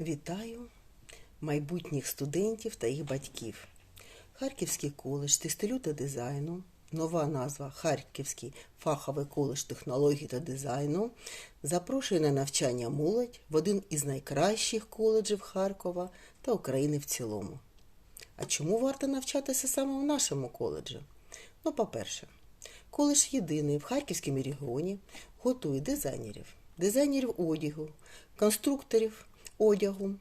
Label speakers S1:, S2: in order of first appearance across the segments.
S1: Вітаю майбутніх студентів та їх батьків. Харківський коледж текстилю та дизайну, нова назва Харківський фаховий коледж технологій та дизайну, запрошує на навчання молодь в один із найкращих коледжів Харкова та України в цілому. А чому варто навчатися саме в нашому коледжі? Ну, по-перше, коледж єдиний в Харківському регіоні готує дизайнерів, дизайнерів одягу, конструкторів одягу,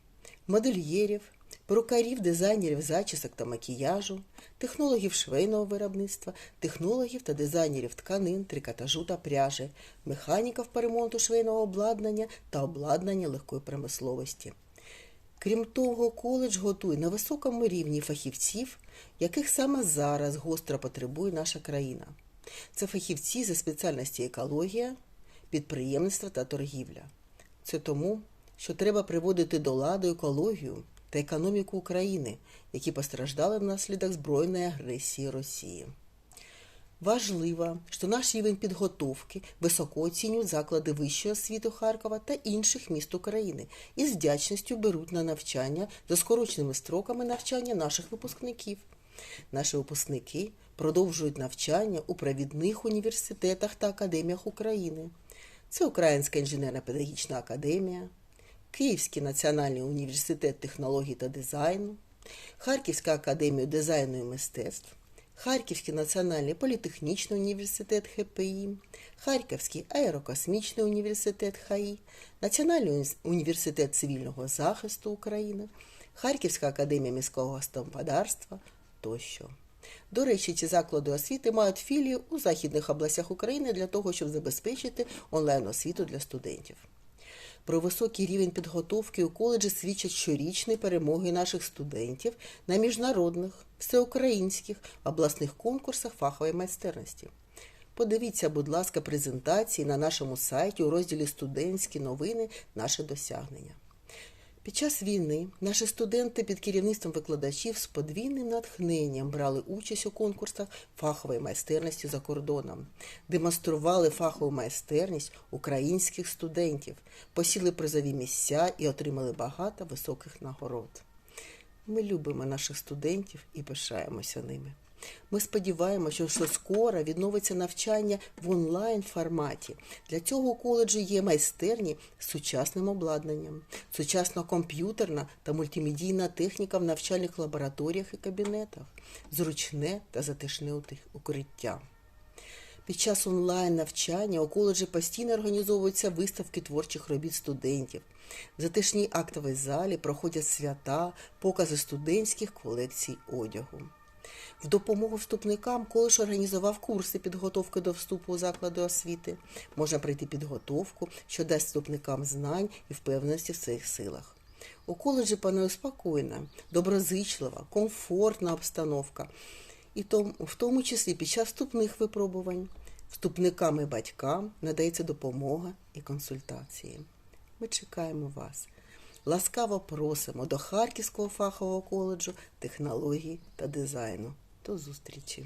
S1: модельєрів, перукарів, дизайнерів зачісок та макіяжу, технологів швейного виробництва, технологів та дизайнерів тканин, трикотажу та пряжі, механіків по ремонту швейного обладнання та обладнання легкої промисловості. Крім того, коледж готує на високому рівні фахівців, яких саме зараз гостро потребує наша країна. Це фахівці за спеціальності екологія, підприємництво та торгівля. Це тому, що треба приводити до ладу екологію та економіку України, які постраждали внаслідок збройної агресії Росії. Важливо, що наш рівень підготовки високо оцінюють заклади вищої освіти Харкова та інших міст України і з вдячністю беруть на навчання за скороченими строками навчання наших випускників. Наші випускники продовжують навчання у провідних університетах та академіях України. Це Українська інженерно-педагогічна академія, Київський національний університет технологій та дизайну, Харківська академія дизайну і мистецтв, Харківський національний політехнічний університет ХПІ, Харківський аерокосмічний університет ХАІ, Національний університет цивільного захисту України, Харківська академія міського господарства тощо. До речі, ці заклади освіти мають філії у західних областях України для того, щоб забезпечити онлайн-освіту для студентів. Про високий рівень підготовки у коледжі свідчать щорічні перемоги наших студентів на міжнародних, всеукраїнських обласних конкурсах фахової майстерності. Подивіться, будь ласка, презентації на нашому сайті у розділі Студентські новини Наше досягнення. Під час війни наші студенти під керівництвом викладачів з подвійним натхненням брали участь у конкурсах фахової майстерності за кордоном, демонстрували фахову майстерність українських студентів, посіли призові місця і отримали багато високих нагород. Ми любимо наших студентів і пишаємося ними. Ми сподіваємося, що скоро відновиться навчання в онлайн форматі. Для цього у коледжі є майстерні з сучасним обладнанням, сучасна комп'ютерна та мультимедійна техніка в навчальних лабораторіях і кабінетах, зручне та затишне укриття. Під час онлайн навчання у коледжі постійно організовуються виставки творчих робіт студентів. В затишній актовій залі проходять свята, покази студентських колекцій одягу. В допомогу вступникам коледж організував курси підготовки до вступу у заклади освіти. Можна пройти підготовку, що дасть вступникам знань і впевненості в своїх силах. У коледжі панує спокійна, доброзичлива, комфортна обстановка, і в тому числі під час вступних випробувань. Вступникам і батькам надається допомога і консультації. Ми чекаємо вас. Ласкаво просимо до Харківського фахового коледжу технологій та дизайну. До зустрічі!